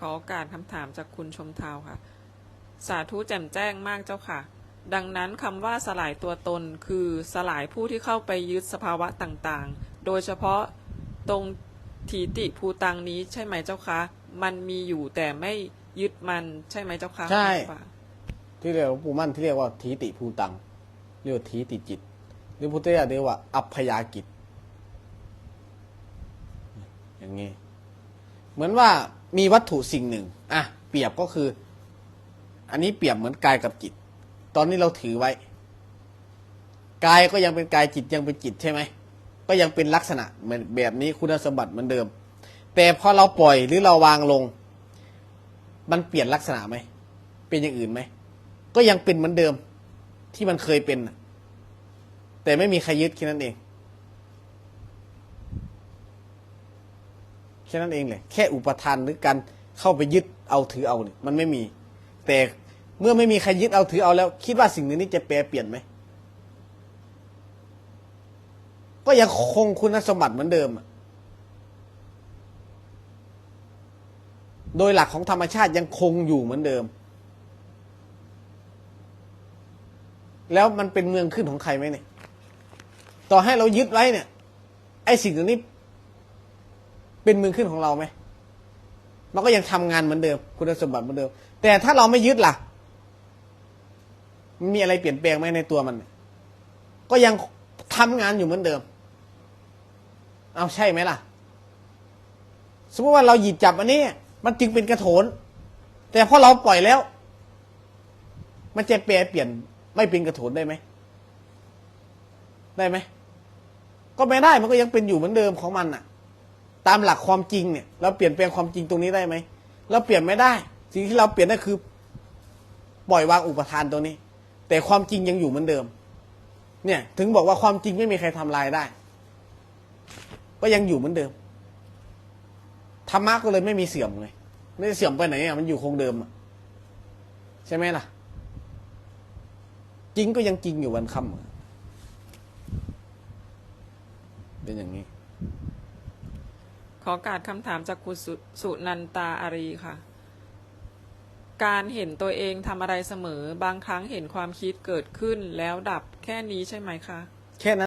ขอโอกาสคำถามจากคุณชมทาวค่ะ สาธุแจ่มแจ้งมากเจ้าค่ะ ดังนั้นคำว่าสลายตัวตนคือสลายผู้ที่เข้าไปยึดสภาวะต่างๆ โดยเฉพาะตรงทีติภูตังนี้ใช่ไหมเจ้าคะมันมีอยู่แต่ไม่ยึดมันใช่ไหมเจ้าคะใช่ค่ะที่เรียกว่าปูมั่นที่เรียกว่าทีติภูตัง เรียกว่าทีติจิต หรือพุทธเจ้าเรียกว่า อัพพยากิจ อย่างนี้ เหมือนว่า มีวัตถุสิ่งหนึ่ง อะ เปรียบก็คือ อันนี้เปรียบเหมือนกายกับจิต ตอนนี้เราถือไว้ กายก็ยังเป็นกายจิตยังเป็นจิตใช่ไหม ก็ยังเป็นลักษณะเหมือนแบบนี้คุณสมบัติเหมือนเดิม แต่พอเราปล่อยหรือเราวางลง มันเปลี่ยนลักษณะไหม เป็นอย่างอื่นไหม ก็ยังเป็นเหมือนเดิมที่มันเคยเป็น แต่ไม่มีใครยึดแค่นั้นเอง แค่นั้นเองเลยแค่อุปทานหรือการเข้าไปยึดเอาถือเอาเนี่ยมันไม่มี แต่เมื่อไม่มีใครยึดเอาถือเอาแล้ว คิดว่าสิ่งนี้จะแปรเปลี่ยนไหมก็ยังคงคุณสมบัติเหมือนเดิมโดยหลักของธรรมชาติยังคงอยู่เหมือนเดิม แล้วมันเป็นเมืองขึ้นของใครไหมเนี่ย ต่อให้เรายึดไว้เนี่ย ไอ้สิ่งเหล่านี้ เป็นมือขึ้นของเราไหมมันก็ยังทำงานเหมือนเดิม คุณสมบัติเหมือนเดิม แต่ถ้าเราไม่ยึดล่ะมันมีอะไรเปลี่ยนแปลงไหมในตัวมัน ก็ยังทำงานอยู่เหมือนเดิม เอาใช่ไหมล่ะ สมมติว่าเราหยิบจับอันนี้ มันจึงเป็นกระโถน แต่พอเราปล่อยแล้ว มันจะแปลเปลี่ยนไม่เป็นกระโถนได้ไหม ได้ไหม ก็ไม่ได้มันก็ยังเป็นอยู่เหมือนเดิมของมันน่ะ ตามหลักความจริงเนี่ย เราเปลี่ยนแปลงความจริงตรงนี้ได้ไหมเราเปลี่ยนไม่ได้ สิ่งที่เราเปลี่ยนได้คือ ปล่อยวางอุปทานตัวนี้ แต่ความจริงยังอยู่เหมือนเดิม เนี่ย ถึงบอกว่าความจริงไม่มีใครทำลายได้ ก็ยังอยู่เหมือนเดิมธรรมะก็เลยไม่มีเสื่อมไงไม่เสื่อมไปไหนอะมันอยู่คงเดิมอะใช่ไหมล่ะ จริงก็ยังจริงอยู่วันค่ำเป็นอย่างนี้ อโอการคำถามจากคุณสสุนันตาอารีค่ะ การเห็นตัวเองทำอะไรเสมอ บางครั้งเห็นความคิดเกิดขึ้นแล้วดับแค่นี้ใช่ไหมคะ แค่นั้น